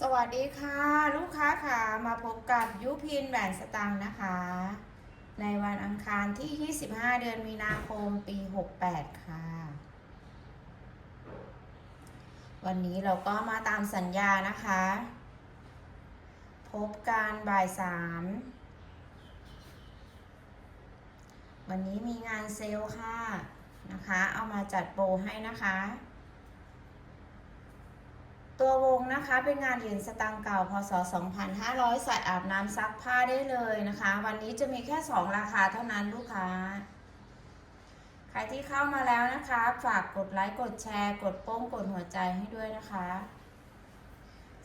สวัสดีค่ะ ลูกค้าค่ะมาพบกับยุพินแหวนสตังค์นะคะ ในวันอังคารที่ 25 เดือนมีนาคมปี 68 ค่ะ วันนี้เราก็มาตามสัญญานะคะ พบการบ่ายสามวันนี้มีงานเซลล์ค่ะนะคะ เอามาจัดโปรให้นะคะ ตัววงนะคะเป็นงานเหรียญสตางค์เก่าพศ 2500 ใส่อาบน้ำซักผ้าได้เลยนะคะ วันนี้จะมีแค่ 2 ราคาเท่านั้นลูกค้า ใครที่เข้ามาแล้วนะคะ ฝากกดไลค์กดแชร์ กดโป้งกดหัวใจให้ด้วยนะคะ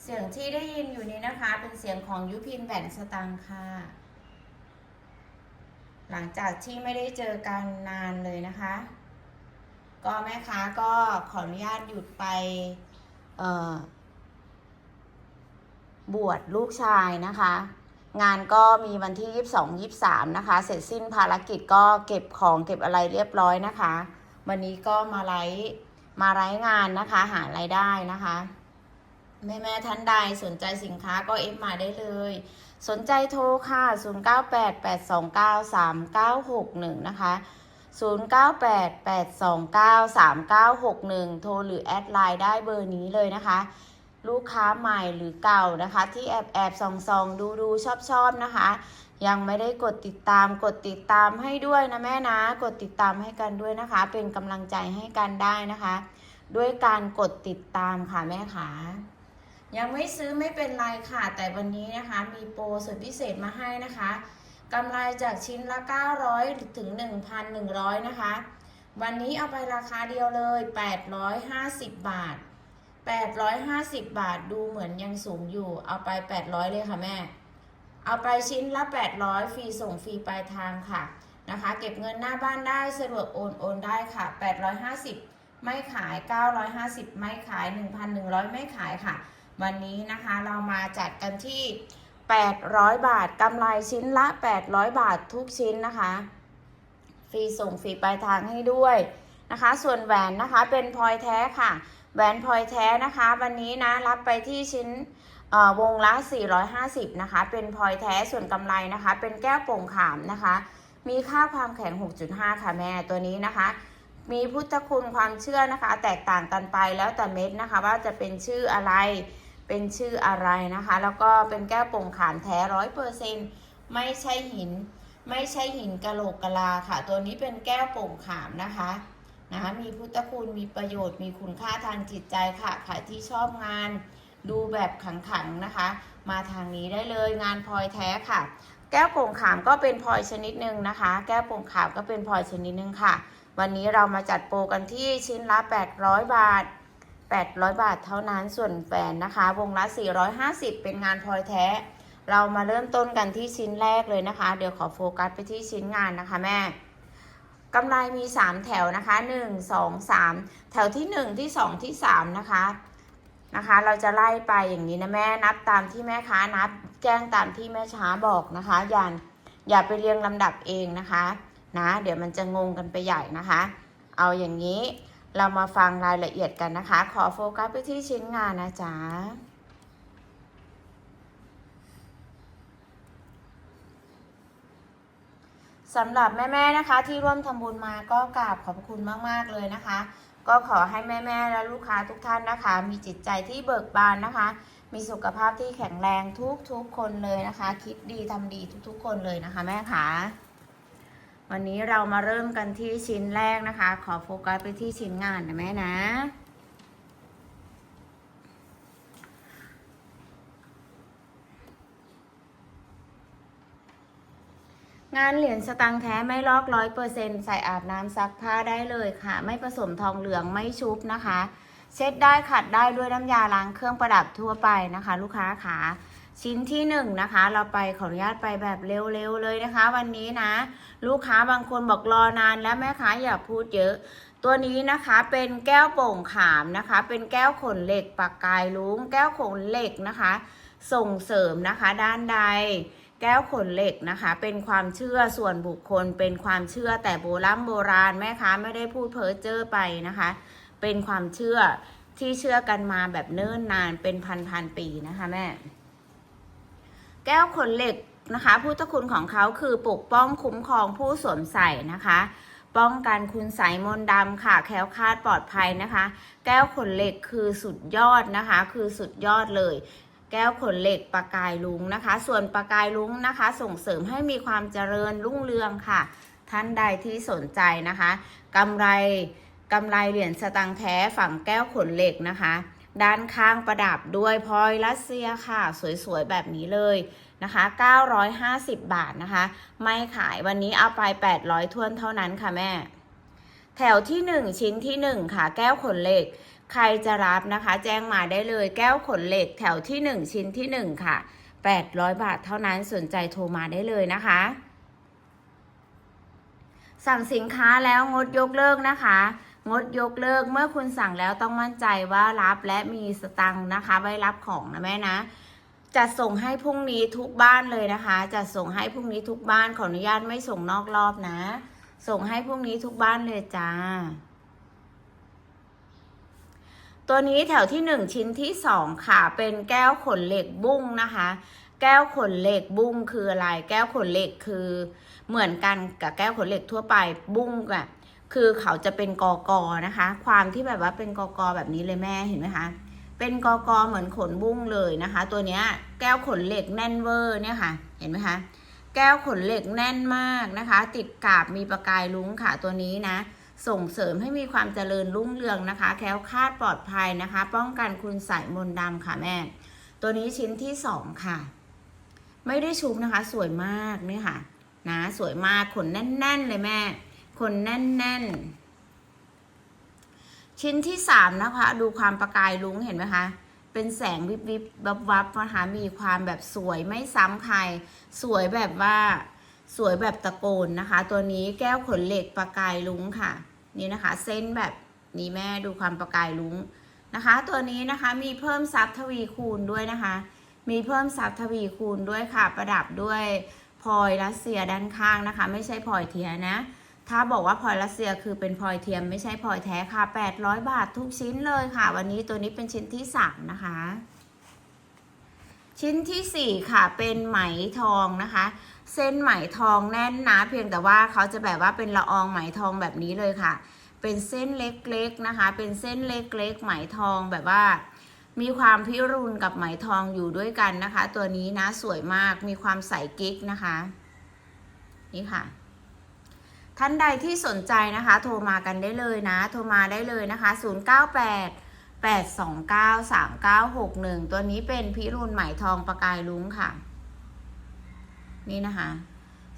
เสียงที่ได้ยินอยู่นี้นะคะ เป็นเสียงของยุพินแบ่นสตางค์ค่ะ หลังจากที่ไม่ได้เจอกันนานเลยนะคะ ก็แม่ค้าก็ขออนุญาตหยุดไป บวชลูกชายนะคะ งานก็มีวันที่ 22 23 นะคะ เสร็จสิ้นภารกิจก็เก็บของเก็บอะไรเรียบร้อยนะคะ วันนี้ก็มาไลฟ์มาไลฟ์งานนะคะ หารายได้นะคะแม่แม่ท่านใดสนใจสินค้าก็เอฟมาได้เลย สนใจโทรค่ะ 0988293961 นะคะ 0988293961 โทรหรือแอดไลน์ได้เบอร์นี้เลยนะคะ ลูกค้าใหม่หรือเก่านะคะ ที่แอบแอบส่องส่องดูดูชอบชอบนะคะ ยังไม่ได้กดติดตามกดติดตามให้ด้วยนะแม่นะ กดติดตามให้กันด้วยนะคะ เป็นกำลังใจให้กันได้นะคะ ด้วยการกดติดตามค่ะแม่ขายังไม่ซื้อไม่เป็นไรค่ะ แต่วันนี้นะคะ มีโปรสุดพิเศษมาให้นะคะ กำไรจากชิ้นละ 900 ถึง 1,100 นะคะ วันนี้เอาไปราคาเดียวเลย 850 บาท 850 บาทดูเหมือนยังสูงอยู่ เอาไป 800 เลยค่ะแม่ เอาไปชิ้นละ 800 ฟรีส่งฟรีปลายทางค่ะนะคะ เก็บเงินหน้าบ้านได้สะดวกโอนโอนได้ค่ะ 850 ไม่ขาย 950 ไม่ขาย 1,100 ไม่ขายค่ะ วันนี้นะคะเรามาจัดกันที่ 800 บาทกำไรชิ้นละ 800 บาททุกชิ้นนะคะ ฟรีส่งฟรีปลายทางให้ด้วยนะคะ ส่วนแหวนนะคะเป็นพลอยแท้ค่ะ แหวนพลอยแท้นะคะ วันนี้นะรับไปที่ชิ้นวงละ 450 นะคะ เป็นพลอยแท้ส่วนกำไรนะคะ เป็นแก้วโป่งขามนะคะ มีค่าความแข็ง 6.5 ค่ะแม่ตัวนี้นะคะ มีพุทธคุณความเชื่อนะคะ แตกต่างกันไปแล้วแต่เม็ดนะคะ ว่าจะเป็นชื่ออะไร เป็นชื่ออะไรนะคะ แล้วก็เป็นแก้วโป่งขามแท้ร้อยเปอร์เซ็นไม่ใช่หิน ไม่ใช่หินกะโหลกกะลาค่ะ ตัวนี้เป็นแก้วโป่งขามนะคะนะคะมีพุทธคุณมีประโยชน์มีคุณค่าทางจิตใจค่ะใครที่ชอบงานดูแบบขังๆนะคะ มาทางนี้ได้เลยงานพลอยแท้ค่ะ แก้วโป่งขามก็เป็นพลอยชนิดหนึ่งนะคะ แก้วโป่งขามก็เป็นพลอยชนิดหนึ่งค่ะ วันนี้เรามาจัดโปรกันที่ชิ้นละ 800 บาท 800 บาทเท่านั้นส่วนแฟนนะคะ วงละ 450 เป็นงานพลอยแท้ เรามาเริ่มต้นกันที่ชิ้นแรกเลยนะคะ เดี๋ยวขอโฟกัสไปที่ชิ้นงานนะคะแม่กำไรมี 3 แถวนะคะ 1 2 3 แถวที่ 1 ที่ 2 ที่ 3 นะคะนะคะ เราจะไล่ไปอย่างนี้นะแม่นับตามที่แม่ค้านับ แจ้งตามที่แม่ช้าบอกนะคะ อย่าอย่าไปเรียงลำดับเองนะคะนะเดี๋ยวมันจะงงกันไปใหญ่นะคะ เอาอย่างนี้ เรามาฟังรายละเอียดกันนะคะ ขอโฟกัสไปที่ชิ้นงานนะจ๊ะสำหรับแม่ๆนะคะ ที่ร่วมทำบุญมาก็กราบขอบคุณมากๆเลยนะคะ ก็ขอให้แม่ๆและลูกค้าทุกท่านนะคะ มีจิตใจที่เบิกบานนะคะ มีสุขภาพที่แข็งแรงทุกๆคนเลยนะคะ คิดดีทำดีทุกๆ คนเลยนะคะแม่คะ วันนี้เรามาเริ่มกันที่ชิ้นแรกนะคะ ขอโฟกัสไปที่ชิ้นงานนะแม่นะ งานเหรียญสตังค์แท้ไม่ลอกร้อยเปอร์เซ็นใส่อาบน้ำซักผ้าได้เลยค่ะ ไม่ผสมทองเหลืองไม่ชุบนะคะ เช็ดได้ขัดได้ด้วยน้ำยาล้างเครื่องประดับทั่วไปนะคะ ลูกค้าขา ชิ้นที่หนึ่งนะคะ เราไปขออนุญาตไปแบบเร็วๆเลยนะคะ วันนี้นะ ลูกค้าบางคนบอกรอนานแล้วแม่ค้าอย่าพูดเยอะ ตัวนี้นะคะเป็นแก้วโป่งขามนะคะ เป็นแก้วขนเหล็กปากกายลุ้ง แก้วขนเหล็กนะคะ ส่งเสริมนะคะ ด้านใด แก้วขนเหล็กนะคะ เป็นความเชื่อส่วนบุคคล เป็นความเชื่อแต่โบราณโบราณแม่ค้าไม่ได้พูดเพ้อเจ้อไปนะคะ เป็นความเชื่อที่เชื่อกันมาแบบเนิ่นนานเป็นพันพันๆปีนะคะแม่ แก้วขนเหล็กนะคะพุทธคุณของเขาคือปกป้องคุ้มครองผู้สวมใส่นะคะ ป้องกันคุณใสยมนดำค่ะ แคล้วคลาดปลอดภัยนะคะ แก้วขนเหล็กคือสุดยอดนะคะ คือสุดยอดเลย แก้วขนเหล็กประกายลุงนะคะ ส่วนประกายลุงนะคะ ส่งเสริมให้มีความเจริญรุ่งเรืองค่ะ ท่านใดที่สนใจนะคะกำไรกำไรเหรียญสตังค์แท้ฝั่งแก้วขนเหล็กนะคะ ด้านข้างประดับด้วยพลอยรัสเซียค่ะ สวยๆ แบบนี้เลยนะคะ 950 บาทนะคะ ไม่ขายวันนี้เอาไป 800ทวนเท่านั้นค่ะแม่ แถวที่ 1 ชิ้นที่ 1 ค่ะ แก้วขนเหล็ก ใครจะรับนะคะ แจ้งมาได้เลยแก้วขนเหล็ก แถวที่ 1 ชิ้นที่ 1 ค่ะ 800 บาทเท่านั้นสนใจโทรมาได้เลยนะคะ สั่งสินค้าแล้วงดยกเลิกนะคะ งดยกเลิกเมื่อคุณสั่งแล้วต้องมั่นใจว่ารับและมีสตังค์นะคะ ไว้รับของนะแม่นะจะส่งให้พรุ่งนี้ทุกบ้านเลยนะคะจะส่งให้พรุ่งนี้ทุกบ้านขออนุญาตไม่ส่งนอกรอบนะ ส่งให้พรุ่งนี้ทุกบ้านเลยจ้า ตัวนี้แถวที่หนึ่งชิ้นที่สองค่ะเป็นแก้วขนเหล็กบุ้งนะคะ แก้วขนเหล็กบุ้งคืออะไร แก้วขนเหล็กคือเหมือนกันกับแก้วขนเหล็กทั่วไปบุ้งอะ คือเขาจะเป็นกอกอนะคะ ความที่แบบว่าเป็นกอกอแบบนี้เลยแม่เห็นไหมคะ เป็นกอกอเหมือนขนบุ้งเลยนะคะ ตัวเนี้ยแก้วขนเหล็กแน่นเวอร์เนี่ยค่ะ เห็นไหมคะ แก้วขนเหล็กแน่นมากนะคะ ติดกาบมีประกายลุ้งค่ะตัวนี้นะ ส่งเสริมให้มีความเจริญรุ่งเรืองนะคะ แคล้วคลาดปลอดภัยนะคะ ป้องกันคุณใส่มนดำค่ะแม่ ตัวนี้ชิ้นที่สองค่ะ ไม่ได้ชุบนะคะ สวยมากเนี่ยค่ะ นะ สวยมากขนแน่น ๆ เลยแม่ ขนแน่น ๆ ชิ้นที่สามนะคะ ดูความประกายลุ้งเห็นไหมคะ เป็นแสงวิบวิบวับวับนะคะมีความแบบสวยไม่ซ้ำใคร สวยแบบว่าสวยแบบตะโกนนะคะ ตัวนี้แก้วขนเหล็กประกายลุ้งค่ะ นี่นะคะ เส้นแบบนี้แม่ดูความประกายลุ้งนะคะ ตัวนี้นะคะมีเพิ่มซับทวีคูณด้วยนะคะ มีเพิ่มซับทวีคูณด้วยค่ะ ประดับด้วยพลอยรัสเซียด้านข้างนะคะ ไม่ใช่พลอยเทียนะ ถ้าบอกว่าพลอยรัสเซียคือเป็นพลอยเทียมไม่ใช่พลอยแท้ค่ะ 800 บาททุกชิ้นเลยค่ะ วันนี้ตัวนี้เป็นชิ้นที่สามนะคะ ชิ้นที่สี่ค่ะ เป็นไหมทองนะคะ เส้นไหมทองแน่นนาเพียงแต่ว่าเขาจะแบบว่าเป็นละอองไหมทองแบบนี้เลยค่ะ เป็นเส้นเล็กๆนะคะ เป็นเส้นเล็กๆไหมทองแบบว่ามีความพิรุณกับไหมทองอยู่ด้วยกันนะคะ ตัวนี้นะสวยมากมีความใสกิ๊กนะคะ นี่ค่ะ ท่านใดที่สนใจนะคะ โทรมากันได้เลยนะ โทรมาได้เลยนะคะ 098 829 3961 ตัวนี้เป็นพิรุณไหมทองประกายลุ้งค่ะ นี่นะคะ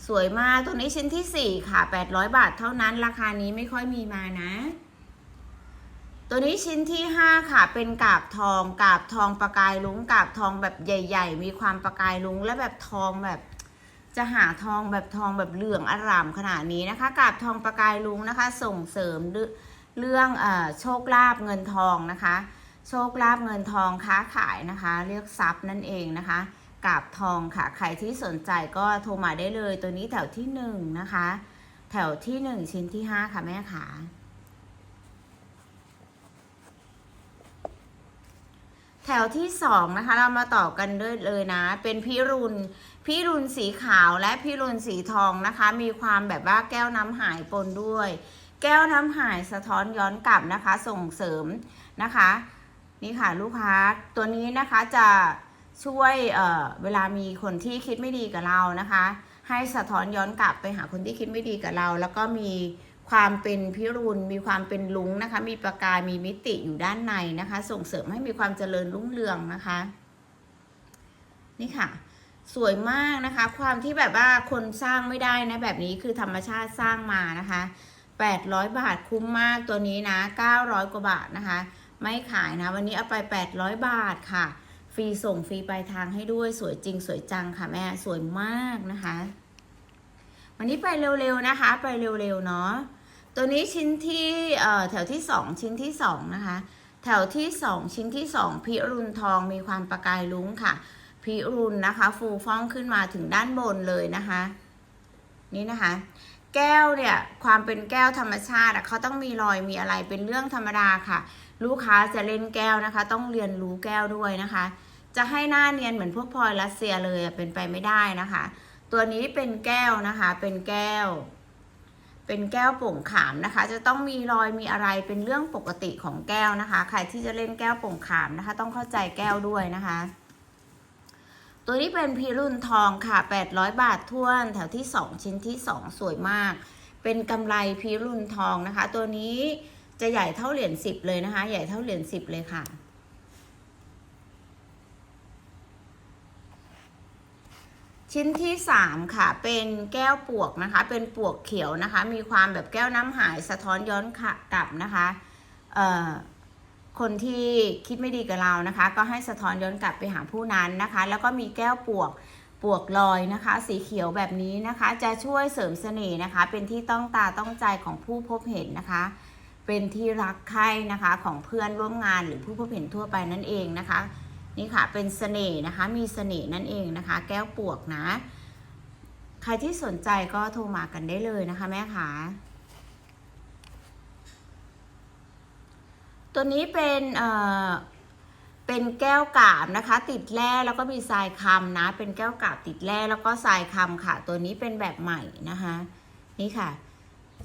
สวยมาก ตัวนี้ชิ้นที่ 4 ค่ะ 800 บาทเท่านั้น ราคานี้ไม่ค่อยมีมานะ ตัวนี้ชิ้นที่ 5 ค่ะ เป็นกาบทอง กาบทองประกายลุ้ง กาบทองแบบใหญ่ ๆ มีความประกายลุ้งและแบบทองแบบ จะหาทองแบบทองแบบเหลืองอร่ามขนาดนี้นะคะกาบทองประกายลุงนะคะ ส่งเสริมเรื่องอโชคลาภเงินทองนะคะ โชคลาภเงินทองค้าขายนะคะ เรียกทรัพย์นั่นเองนะคะกาบทองค่ะ ใครที่สนใจก็โทรมาได้เลยตัวนี้แถวที่หนึ่งนะคะ แถวที่หนึ่งชิ้นที่ห้าค่ะแม่ขาแถวที่สองนะคะ เรามาต่อกันด้วยเลยนะ เป็นพิรุณ พิรุณสีขาวและพิรุณสีทองนะคะ มีความแบบว่าแก้วน้ำหายปนด้วย แก้วน้ำหายสะท้อนย้อนกลับนะคะ ส่งเสริมนะคะ นี่ค่ะลูกค้าตัวนี้นะคะจะช่วยเออเวลามีคนที่คิดไม่ดีกับเรานะคะ ให้สะท้อนย้อนกลับไปหาคนที่คิดไม่ดีกับเรา แล้วก็มีความเป็นพิรุณมีความเป็นลุงนะคะ มีประกายมีมิติอยู่ด้านในนะคะ ส่งเสริมให้มีความเจริญรุ่งเรืองนะคะ นี่ค่ะ สวยมากนะคะ ความที่แบบว่าคนสร้างไม่ได้นะแบบนี้คือธรรมชาติสร้างมานะคะ 800 บาทคุ้มมากตัวนี้นะ 900 กว่าบาทนะคะ ไม่ขายนะ วันนี้เอาไป 800 บาทค่ะ ฟรีส่งฟรีปลายทางให้ด้วยสวยจริงสวยจังค่ะแม่สวยมากนะคะ วันนี้ไปเร็วๆนะคะ ไปเร็วๆเนาะตัวนี้ชิ้นที่แถวที่ 2 ชิ้นที่ 2 นะคะ แถวที่ 2 ชิ้นที่ 2 พิรุณทองมีความประกายลุ้งค่ะ พิรุณนะคะ ฟูฟ่องขึ้นมาถึงด้านบนเลยนะคะ นี่นะคะ แก้วเนี่ย ความเป็นแก้วธรรมชาติเขาต้องมีรอยมีอะไรเป็นเรื่องธรรมดาค่ะ ลูกค้าจะเล่นแก้วนะคะ ต้องเรียนรู้แก้วด้วยนะคะ จะให้หน้าเนียนเหมือนพวกพลอยรัสเซียเลยเป็นไปไม่ได้นะคะ ตัวนี้เป็นแก้วนะคะ เป็นแก้ว เป็นแก้วโป่งขามนะคะ จะต้องมีรอยมีอะไรเป็นเรื่องปกติของแก้วนะคะ ใครที่จะเล่นแก้วโป่งขามนะคะ ต้องเข้าใจแก้วด้วยนะคะ ตัวนี้เป็นพีรุนทองค่ะ 800 บาทท้วนแถวที่ 2 ชิ้นที่ 2 สวยมาก เป็นกำไรพีรุนทองนะคะ ตัวนี้จะใหญ่เท่าเหรียญ10 เลยนะคะ ใหญ่เท่าเหรียญ10 เลยค่ะ ชิ้นที่สามค่ะ เป็นแก้วปวกนะคะ เป็นปวกเขียวนะคะ มีความแบบแก้วน้ำหายสะท้อนย้อนกลับนะคะ เอ่อ คนที่คิดไม่ดีกับเรานะคะ ก็ให้สะท้อนย้อนกลับไปหาผู้นั้นนะคะ แล้วก็มีแก้วปวกปวกลอยนะคะ สีเขียวแบบนี้นะคะ จะช่วยเสริมเสน่ห์นะคะ เป็นที่ต้องตาต้องใจของผู้พบเห็นนะคะ เป็นที่รักใคร่นะคะของเพื่อนร่วมงานหรือผู้พบเห็นทั่วไปนั่นเองนะคะ นี่ค่ะเป็นเสน่ห์นะคะ มีเสน่ห์นั่นเองนะคะ แก้วปวกนะ ใครที่สนใจก็โทรมากันได้เลยนะคะ แม่คะ ตัวนี้เป็นเอ่อเป็นแก้วกาบนะคะ ติดแร่แล้วก็มีทรายคำนะ เป็นแก้วกาบติดแร่แล้วก็ทรายคำค่ะ ตัวนี้เป็นแบบใหม่นะคะ นี่ค่ะ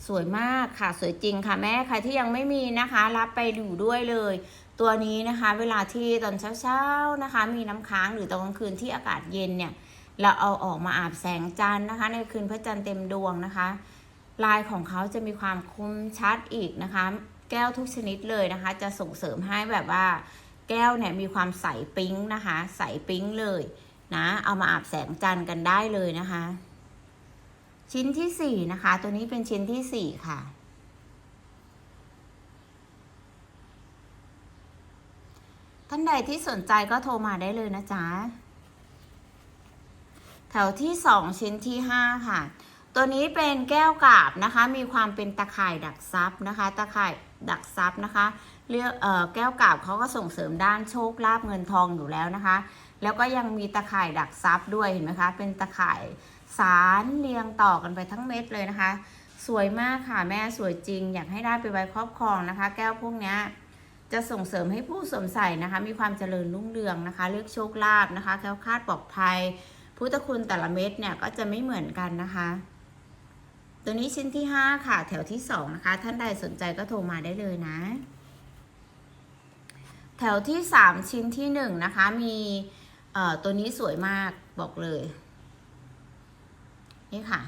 สวยมากค่ะสวยจริงค่ะแม่ใครที่ยังไม่มีนะคะ รับไปอยู่ด้วยเลย ตัวนี้นะคะ เวลาที่ตอนเช้าๆนะคะ มีน้ำค้างหรือตอนกลางคืนที่อากาศเย็นเนี่ย เราเอาออกมาอาบแสงจันทร์นะคะ ในคืนพระจันทร์เต็มดวงนะคะ ลายของเขาจะมีความคมชัดอีกนะคะ แก้วทุกชนิดเลยนะคะ จะส่งเสริมให้แบบว่า แก้วเนี่ยมีความใสปิ๊งนะคะ ใสปิ๊งเลยนะ เอามาอาบแสงจันทร์กันได้เลยนะคะ ชิ้นที่สี่นะคะ ตัวนี้เป็นชิ้นที่สี่ค่ะท่านใดที่สนใจก็โทรมาได้เลยนะจ๊ะ แถวที่สองชิ้นที่ห้าค่ะ ตัวนี้เป็นแก้วกาบนะคะ มีความเป็นตะข่ายดักซับนะคะ ตะข่ายดักซับนะคะเรียกเอ่อแก้วกาบเขาก็ส่งเสริมด้านโชคลาภเงินทองอยู่แล้วนะคะ แล้วก็ยังมีตะข่ายดักซับด้วยเห็นไหมคะ เป็นตะข่ายสารเรียงต่อกันไปทั้งเม็ดเลยนะคะ สวยมากค่ะแม่สวยจริง อยากให้ได้ไปไว้ครอบครองนะคะ แก้วพวกนี้จะส่งเสริมให้ผู้สวมใส่นะคะ มีความเจริญรุ่งเรืองนะคะ เลือกโชคลาภนะคะแคล้วคลาดปลอดภัยพุทธคุณแต่ละเม็ดเนี่ยก็จะไม่เหมือนกันนะคะ ตัวนี้ชิ้นที่ 5 ค่ะ แถวที่ 2 นะคะ ท่านใดสนใจก็โทรมาได้เลยนะ แถวที่ 3 ชิ้นที่ 1 นะคะ มีเอ่อตัวนี้สวยมากบอกเลย นี่ค่ะ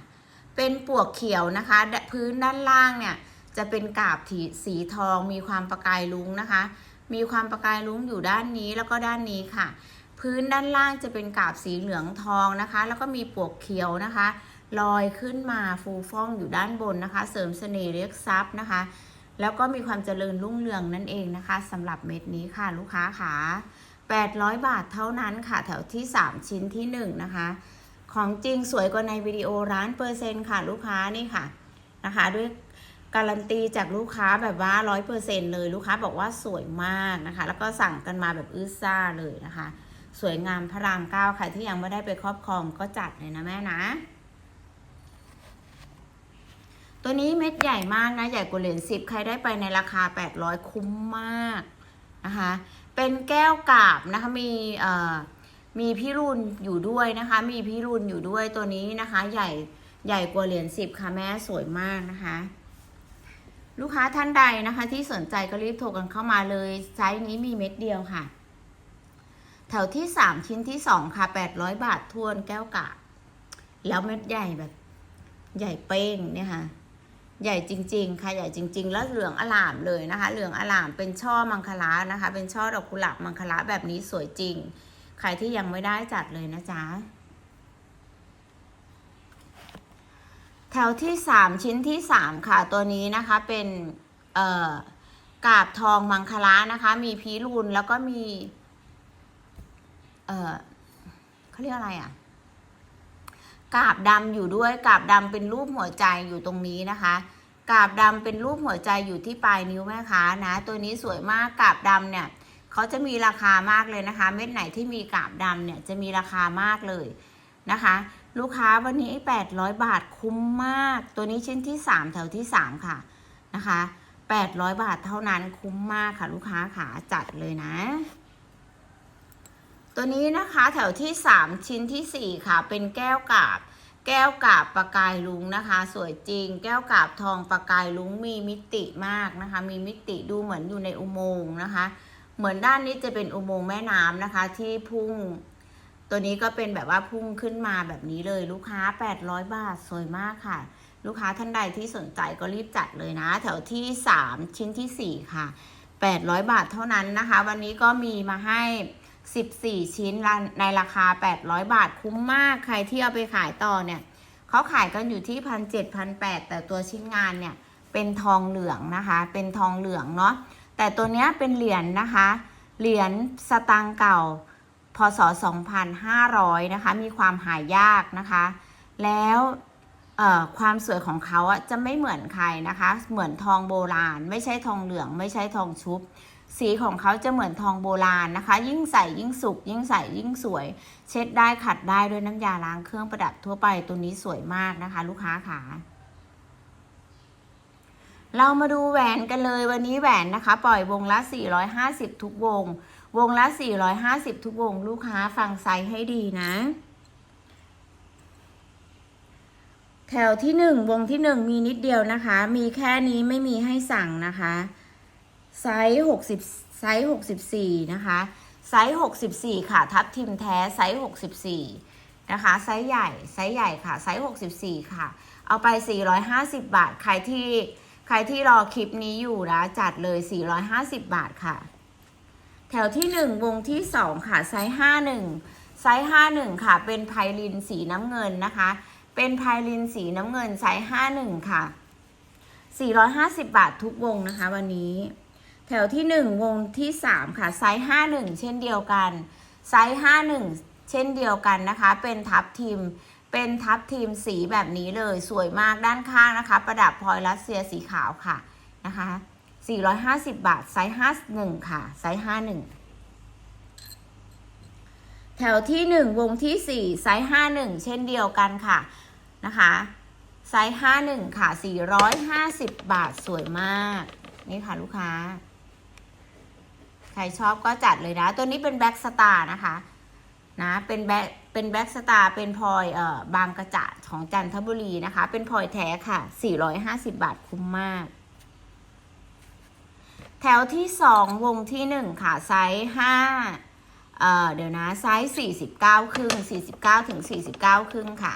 เป็นปวกเขียวนะคะ พื้นด้านล่างเนี่ย จะเป็นกาบถีสีทอง มีความประกายลุ้งนะคะ มีความประกายลุ้งอยู่ด้านนี้แล้วก็ด้านนี้ค่ะ พื้นด้านล่างจะเป็นกาบสีเหลืองทองนะคะ แล้วก็มีปวกเขียวนะคะ ลอยขึ้นมาฟูฟ่องอยู่ด้านบนนะคะ เสริมเสน่ห์เรียกทรัพย์นะคะ แล้วก็มีความเจริญรุ่งเรืองนั่นเองนะคะสำหรับเม็ดนี้ค่ะลูกค้าค่ะ800 บาทเท่านั้นค่ะ แถวที่ 3 ชิ้นที่ 1 นะคะ ของจริงสวยกว่าในวิดีโอร้านเปอร์เซ็นต์ค่ะลูกค้านี่ค่ะนะคะ ด้วยการันตีจากลูกค้าแบบว่าร้อยเปอร์เซ็นเลยลูกค้าบอกว่าสวยมากนะคะ แล้วก็สั่งกันมาแบบอื้อซ่าเลยนะคะ สวยงามพระรามเก้าใครที่ยังไม่ได้ไปครอบครองก็จัดเลยนะแม่นะ ตัวนี้เม็ดใหญ่มากนะ ใหญ่กว่าเหรียญสิบใครได้ไปในราคา 800 คุ้มมากนะคะ เป็นแก้วกาบนะคะ มีเอ่อมีพิรุณอยู่ด้วยนะคะ มีพิรุณอยู่ด้วยตัวนี้นะคะ ใหญ่ใหญ่กว่าเหรียญสิบค่ะแม่สวยมากนะคะ ลูกค้าท่านใดนะคะ ที่สนใจก็รีบโทรกันเข้ามาเลยไซส์นี้มีเม็ดเดียวค่ะ แถวที่สามชิ้นที่สองค่ะแปดร้อยบาททวนแก้วกาบแล้วเม็ดใหญ่แบบใหญ่เป้งเนี่ยค่ะ ใหญ่จริง ๆ ค่ะใหญ่จริง ๆ แล้วเหลืองอลามเลยนะคะ เหลืองอลามเป็นช่อมังคลานะคะ เป็นช่อดอกกุหลาบมังคลาแบบนี้สวยจริง ใครที่ยังไม่ได้จัดเลยนะจ๊ะแถวที่สามชิ้นที่สามค่ะตัวนี้นะคะเป็นเอ่อกาบทองมังคลานะคะ มีพีรุนแล้วก็มี เอ่อเขาเรียกอะไรอะ กาบดำอยู่ด้วยกาบดำเป็นรูปหัวใจอยู่ตรงนี้นะคะกาบดำเป็นรูปหัวใจอยู่ที่ปลายนิ้วแม่ค้านะ ตัวนี้สวยมากกาบดำเนี่ยเขาจะมีราคามากเลยนะคะ เม็ดไหนที่มีกาบดำเนี่ยจะมีราคามากเลยนะคะ ลูกค้าวันนี้ 800 บาทคุ้มมาก ตัวนี้ชิ้นที่ 3 แถวที่ 3 ค่ะนะคะ 800 บาทเท่านั้นคุ้มมากค่ะ ลูกค้าขาจัดเลยนะ ตัวนี้นะคะแถวที่ 3 ชิ้นทีสี่ 4 ค่ะ เป็นแก้วกาบ แก้วกาบประกายลุงนะคะ สวยจริง แก้วกาบทองประกายลุงมีมิติมากนะคะ มีมิติดูเหมือนอยู่ในอุโมงค์นะคะ เหมือนด้านนี้จะเป็นอุโมงค์แม่น้ำนะคะ ที่พุ่ง ตัวนี้ก็เป็นแบบว่าพุ่งขึ้นมาแบบนี้เลยลูกค้า 800 บาทสวยมากค่ะ ลูกค้าท่านใดที่สนใจก็รีบจัดเลยนะ แถวที่ 3 ชิ้นทีสี่4 ค่ะ 800 บาทเท่านั้นนะคะ วันนี้ก็มีมาให้ 14 ชิ้นในราคา 800 บาทคุ้มมากใครที่เอาไปขายต่อเนี่ยเขาขายกันอยู่ที่พันเจ็ดพันแปดแต่ตัวชิ้นงานเนี่ยเป็นทองเหลืองนะคะ เป็นทองเหลืองเนาะแต่ตัวเนี้ยเป็นเหรียญนะคะ เหรียญสตางค์เก่าพศ 2500 นะคะ มีความหายากนะคะ แล้วความสวยของเขาอะจะไม่เหมือนใครนะคะ เหมือนทองโบราณ ไม่ใช่ทองเหลือง ไม่ใช่ทองชุบ สีของเขาจะเหมือนทองโบราณนะคะ ยิ่งใส่ยิ่งสุกยิ่งใส่ยิ่งสวย เช็ดได้ขัดได้ด้วยน้ำยาล้างเครื่องประดับทั่วไปตัวนี้สวยมากนะคะ ลูกค้าขาเรามาดูแหวนกันเลยวันนี้แหวนนะคะ ปล่อยวงละ 450 ทุกวง วงละ 450 ทุกวง ลูกค้าฟังไซส์ให้ดีนะ แถวที่หนึ่งวงที่หนึ่งมีนิดเดียวนะคะ มีแค่นี้ไม่มีให้สั่งนะคะ ไซส์หกสิบไซส์หกสิบสี่นะคะ ไซส์หกสิบสี่ค่ะ ทับทิมแท้ไซส์หกสิบสี่นะคะ ไซส์ใหญ่ ไซส์ใหญ่ค่ะ ไซส์หกสิบสี่ค่ะ เอาไปสี่ร้อยห้าสิบบาท ใครที่ ใครที่รอคลิปนี้อยู่นะ จัดเลยสี่ร้อยห้าสิบบาทค่ะ แถวที่หนึ่งวงที่สองค่ะ ไซส์ห้าหนึ่งไซส์ห้าหนึ่งค่ะ เป็นไพลินสีน้ำเงินนะคะ เป็นไพลินสีน้ำเงินไซส์ห้าหนึ่งค่ะสี่ร้อยห้าสิบบาททุกวงนะคะ วันนี้ แถวที่หนึ่งวงที่สามค่ะไซส์ห้าหนึ่งเช่นเดียวกันไซส์ห้าหนึ่งเช่นเดียวกันนะคะ เป็นทับทิมเป็นทับทิมสีแบบนี้เลยสวยมากด้านข้างนะคะ ประดับพลอยรัสเซียสีขาวค่ะนะคะ 450 บาทไซส์ 51 ค่ะไซส์ 51 แถวที่ 1 วงที่ 4 ไซส์ 51 เช่นเดียวกันค่ะนะคะไซส์ 51 ค่ะ 450 บาทสวยมาก นี่ค่ะลูกค้า รชอบก็จัดเลยนะ ตัวนี้เป็นแบ็กสตาร์นะคะนะเป็นแบ็คเป็นแบ็กสตาร์เป็นพลอยเอ่อบางกระจะของจันทบุรีนะคะ เป็นพลอยแท้ค่ะ 450 บาทคุ้มมาก แถวที่สองวงที่หนึ่งค่ะ ไซส์ห้าเอ่อเดี๋ยวนะ ไซส์สี่สิบเก้าครึ่งสี่สิบเก้าถึงสี่สิบเก้าครึ่งค่ะ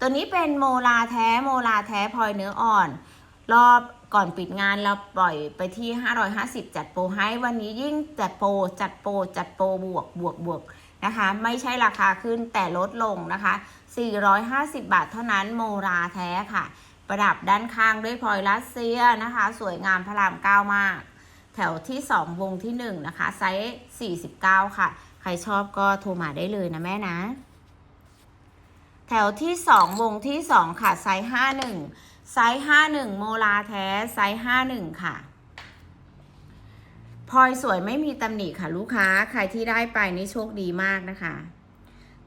ตัวนี้เป็นโมลาแท้โมลาแท้พลอยเนื้ออ่อน รอบ ก่อนปิดงานเราปล่อยไปที่ 550 จัดโปรให้วันนี้ยิ่งจัดโปรจัดโปรจัดโปรบวกบวกบวกนะคะ ไม่ใช่ราคาขึ้นแต่ลดลงนะคะ 450 บาทเท่านั้นโมราแท้ค่ะ ประดับด้านข้างด้วยพลอยรัสเซียนะคะ สวยงามพระรามเก้ามาก แถวที่ 2 วงที่ 1 นะคะ ไซส์ 49 ค่ะ ใครชอบก็โทรมาได้เลยนะแม่นะ แถวที่ 2 วงที่ 2 ค่ะ ไซส์ 51 ไซส์51โมลาแท้ไซส์51ค่ะพลอยสวยไม่มีตำหนิค่ะลูกค้าใครที่ได้ไปนี่โชคดีมากนะคะ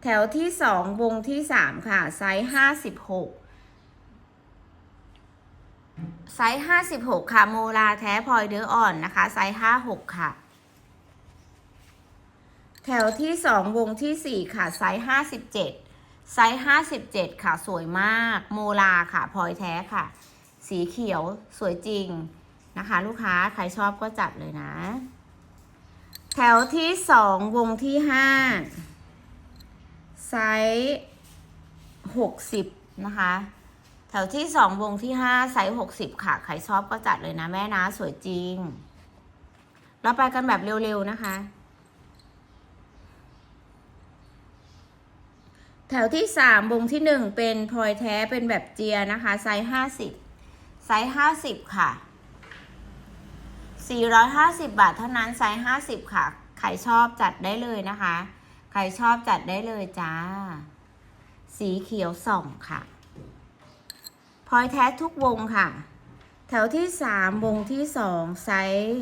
แถวที่2วงที่3ค่ะ ไซส์56ไซส์56ค่ะ โมลาแท้พลอยเดืออ่อนนะคะ ไซส์56ค่ะ แถวที่2วงที่4ค่ะ ไซส์57 ไซส์57 ค่ะ สวยมาก โมลาค่ะพลอยแท้ค่ะ สีเขียวสวยจริงนะคะ ลูกค้าใครชอบก็จัดเลยนะ แถวที่2วงที่5ไซส์60 นะคะ แถวที่2วงที่5ไซส์60 ค่ะ ใครชอบก็จัดเลยนะแม่นะ สวยจริง เราไปกันแบบเร็วๆนะคะ แถวที่ 3 วงที่ 1 เป็นพลอยแท้เป็นแบบเจียนะคะ ไซส์ 50 ไซส์ 50 ค่ะ 450 บาทเท่านั้นไซส์ 50 ค่ะ ใครชอบจัดได้เลยนะคะ ใครชอบจัดได้เลยจ้า สีเขียวส่องค่ะพลอยแท้ทุกวงค่ะ แถวที่ 3 วงที่ 2 ไซส์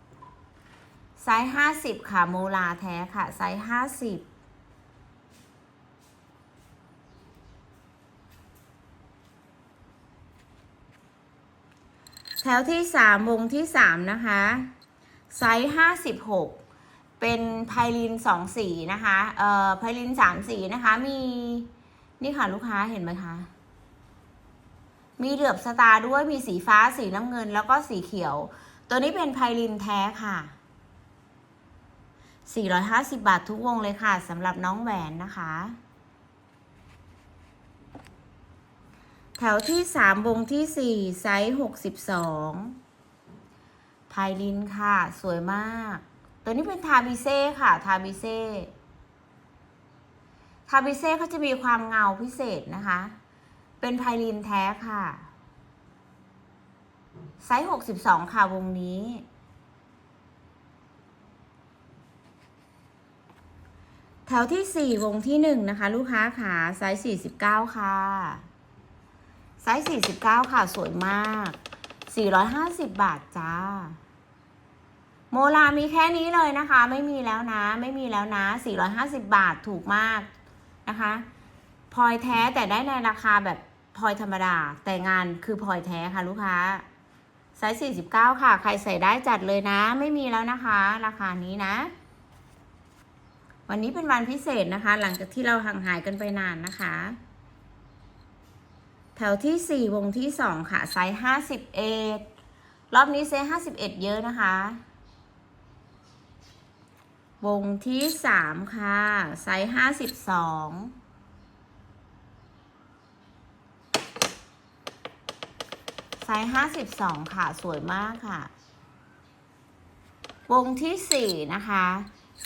50 ไซส์ 50 ค่ะ โมลาแท้ค่ะ ไซส์ 50 ถวที่สามวงที่สามนะคะไซส์ห้าสิบหกเป็นไพลินสองสีนะคะเอ่อไพลินสามสีนะคะมีนี่ค่ะลูกค้าเห็นไหมคะ มีเหลือบสตาร์ด้วยมีสีฟ้าสีน้ำเงินแล้วก็สีเขียว ตัวนี้เป็นไพลินแท้ค่ะ 450 บาททุกวงเลยค่ะสำหรับน้องแหวนนะคะ แถวที่3วงที่4ไซส์62ไพลินค่ะ สวยมาก ตัวนี้เป็นทาบิเซ่ค่ะ ทาบิเซ่ทาบิเซ่เขาจะมีความเงาพิเศษนะคะ เป็นไพลินแท้ค่ะ ไซส์62ค่ะวงนี้แถวที่ 4 วงที่ 1 นะคะ ลูกค้าขาไซส์49 ค่ะ ไซส์49 ค่ะ สวยมาก 450 บาทจ้า โมลามีแค่นี้เลยนะคะ ไม่มีแล้วนะ ไม่มีแล้วนะ 450 บาทถูกมากนะคะพลอยแท้แต่ได้ในราคาแบบพลอยธรรมดา แต่งานคือพลอยแท้ค่ะลูกค้าไซส์49 ค่ะ ใครใส่ได้จัดเลยนะ ไม่มีแล้วนะคะ ราคานี้นะ วันนี้เป็นวันพิเศษนะคะ หลังจากที่เราห่างหายกันไปนานนะคะ แถวที่ 4 วงที่ 2 ค่ะ ไซส์51 รอบนี้ไซส์51 เยอะนะคะ วงที่ 3 ค่ะ ไซส์52ไซส์52ค่ะ สวยมากค่ะ วงที่4นะคะ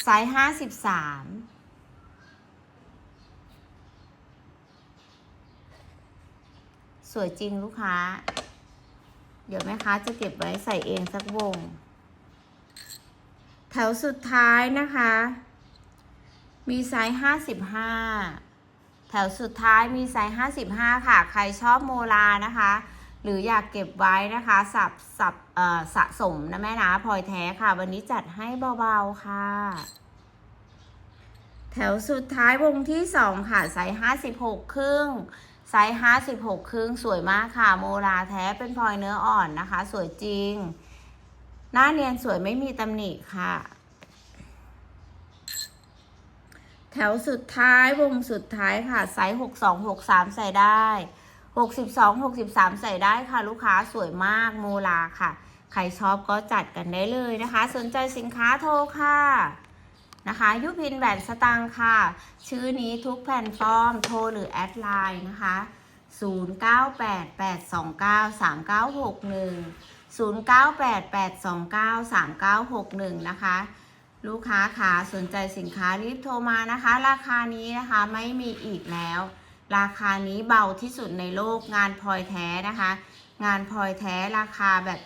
ไซส์ห้าสิบสาม สวยจริงลูกค้า เดี๋ยวแม่ค้าจะเก็บไว้ใส่เองสักวง แถวสุดท้ายนะคะ มีไซส์ห้าสิบห้าแถวสุดท้ายมีไซส์ห้าสิบห้าค่ะ ใครชอบโมลานะคะ หรืออยากเก็บไว้นะคะสับสับเอ่อสะสมนะแม่นะพลอยแท้ค่ะ วันนี้จัดให้เบาๆค่ะแถวสุดท้ายวงที่สองค่ะไซส์ห้าสิบหกครึ่ง ไซส์ห้าสิบหกครึ่งสวยมากค่ะ โมลาแท้เป็นพลอยเนื้ออ่อนนะคะ สวยจริง หน้าเนียนสวยไม่มีตำหนิค่ะ แถวสุดท้ายวงสุดท้ายค่ะ ไซส์หกสองหกสามใส่ได้หกสิบสองหกสิบสามใส่ได้ค่ะ ลูกค้าสวยมากโมลาค่ะ ใครชอบก็จัดกันได้เลยนะคะ สนใจสินค้าโทรค่ะ นะคะยุพินแบนสตังค์ค่ะ ชื่อนี้ทุกแพลตฟอร์มโทรหรือแอดไลน์นะคะ0988293961 0988293961 นะคะ ลูกค้าค่ะสนใจสินค้ารีบโทรมานะคะ ราคานี้นะคะไม่มีอีกแล้ว ราคานี้เบาที่สุดในโลกงานพลอยแท้นะคะ งานพลอยแท้ราคาแบบ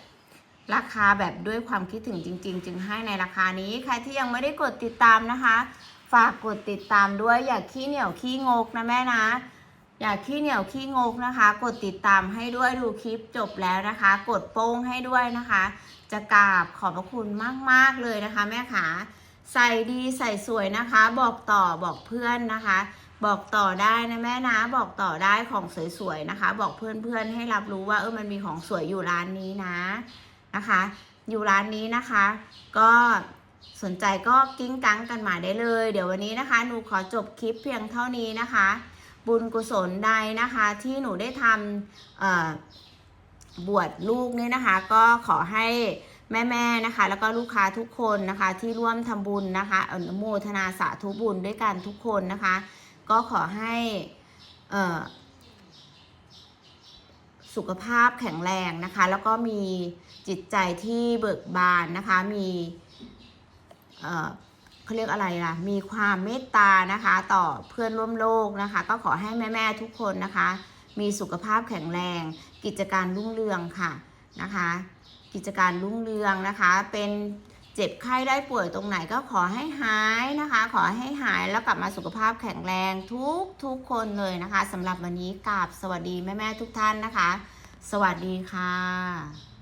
ราคาแบบด้วยความคิดถึงจริง ๆ จึงให้ในราคานี้ใครที่ยังไม่ได้กดติดตามนะคะ ฝากกดติดตามด้วยอย่าขี้เหนียวขี้งกนะแม่นะ อย่าขี้เหนียวขี้งกนะคะ กดติดตามให้ด้วยดูคลิปจบแล้วนะคะ กดโป้งให้ด้วยนะคะ จะกราบขอบพระคุณมากๆเลยนะคะ แม่ขาใส่ดีใส่สวยนะคะ บอกต่อบอกเพื่อนนะคะ บอกต่อได้นะแม่นะ บอกต่อได้ของสวยๆนะคะ บอกเพื่อนๆให้รับรู้ว่าเออมันมีของสวยอยู่ร้านนี้นะ นะคะ อยู่ร้านนี้นะคะ ก็สนใจก็กิ้งกังกันมาได้เลย เดี๋ยววันนี้นะคะหนูขอจบคลิปเพียงเท่านี้นะคะ บุญกุศลใดนะคะ ที่หนูได้ทำบวชลูกเนี่ยนะคะ ก็ขอให้แม่ๆนะคะ แล้วก็ลูกค้าทุกคนนะคะ ที่ร่วมทำบุญนะคะอนุโมทนาสาธุบุญด้วยกันทุกคนนะคะ ก็ขอให้สุขภาพแข็งแรงนะคะ แล้วก็มี จิตใจที่เบิกบานนะคะ มีเอ่อเขาเรียกอะไรล่ะ มีความเมตตานะคะ ต่อเพื่อนร่วมโลกนะคะ ก็ขอให้แม่ๆทุกคนนะคะ มีสุขภาพแข็งแรง กิจการรุ่งเรืองค่ะนะคะ กิจการรุ่งเรืองนะคะ เป็นเจ็บไข้ได้ป่วยตรงไหนก็ขอให้หายนะคะ ขอให้หายแล้วกลับมาสุขภาพแข็งแรงทุกทุกคนเลยนะคะสำหรับวันนี้กราบสวัสดีแม่ๆทุกท่านนะคะ สวัสดีค่ะ